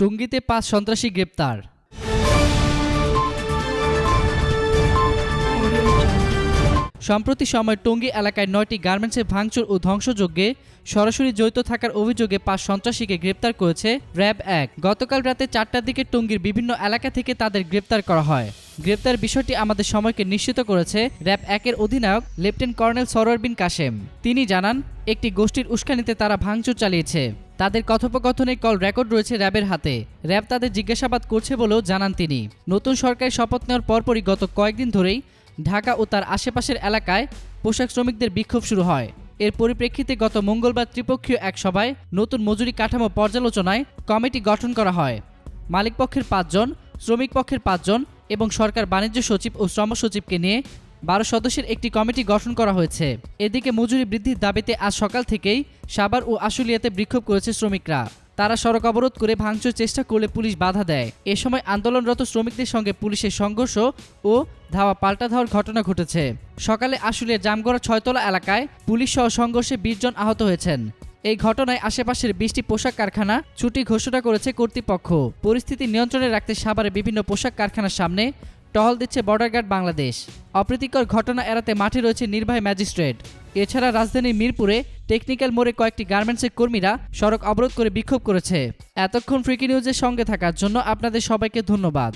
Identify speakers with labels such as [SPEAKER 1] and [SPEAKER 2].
[SPEAKER 1] টঙ্গীতে পাঁচ সন্ত্রাসী গ্রেপ্তার। সম্প্রতি সময় টঙ্গী এলাকায় নয়টি গার্মেন্টসে ভাঙচুর ও ধ্বংসযজ্ঞে সরাসরি জড়িত থাকার অভিযোগে পাঁচ সন্ত্রাসীকে গ্রেপ্তার করেছে র্যাব এক। গতকাল রাতে চারটার দিকে টঙ্গীর বিভিন্ন এলাকা থেকে তাদের গ্রেপ্তার করা হয়। গ্রেপ্তার বিষয়টি আমাদের সময়কে নিশ্চিত করেছে র্যাব একের অধিনায়ক লেফটেন্যান্ট কর্নেল সরোয়ার বিন কাশেম তিনি জানান, একটি গোষ্ঠীর উস্কানিতে তারা ভাঙচুর চালিয়েছে। তাদের কথোপকথনের কল রেকর্ড রয়েছে র্যাবের হাতে। র্যাব তাদের জিজ্ঞাসাবাদ করছে বলেও জানান তিনি। নতুন সরকারি শপথ নেওয়ার পরপরই গত কয়েকদিন ধরেই ঢাকা ও তার আশেপাশের এলাকায় পোশাক শ্রমিকদের বিক্ষোভ শুরু হয়। এর পরিপ্রেক্ষিতে গত মঙ্গলবার ত্রিপক্ষীয় এক সভায় নতুন মজুরি কাঠামো পর্যালোচনায় কমিটি গঠন করা হয়। মালিকপক্ষের পাঁচজন শ্রমিক পক্ষের পাঁচজন এবং সরকার বাণিজ্য সচিব ও শ্রম সচিবকে নিয়ে বারো সদস্যের একটি কমিটি গঠন করা হয়েছে। এদিকে মজুরি বৃদ্ধির দাবিতে আজ সকাল থেকেই সাবার ও আশুলিয়াতে বিক্ষোভ করেছে শ্রমিকরা। তারা সড়ক অবরোধ করে ভাঙচুর চেষ্টা করলে পুলিশ বাধা দেয়। এ সময় আন্দোলনরত শ্রমিকদের সঙ্গে পুলিশের সংঘর্ষ ও ধাওয়া পাল্টা ধাওয়ার ঘটনা ঘটেছে। সকালে আশুলিয়ার জামগড়া ছয়তলা এলাকায় পুলিশ সহ সংঘর্ষে বিশ জন আহত হয়েছেন। এই ঘটনায় আশেপাশের বিশটি পোশাক কারখানা ছুটি ঘোষণা করেছে কর্তৃপক্ষ। পরিস্থিতি নিয়ন্ত্রণে রাখতে সাভারে বিভিন্ন পোশাক কারখানার সামনে টহল দিচ্ছে বর্ডার গার্ড বাংলাদেশ অপ্রীতিকর ঘটনা এড়াতে মাঠে রয়েছে নির্বাহী ম্যাজিস্ট্রেট। এছাড়া রাজধানীর মিরপুরে টেকনিক্যাল মোড়ে কয়েকটি গার্মেন্টসের কর্মীরা সড়ক অবরোধ করে বিক্ষোভ করেছে। এতক্ষণ ফ্রিকি নিউজের সঙ্গে থাকার জন্য আপনাদের সবাইকে ধন্যবাদ।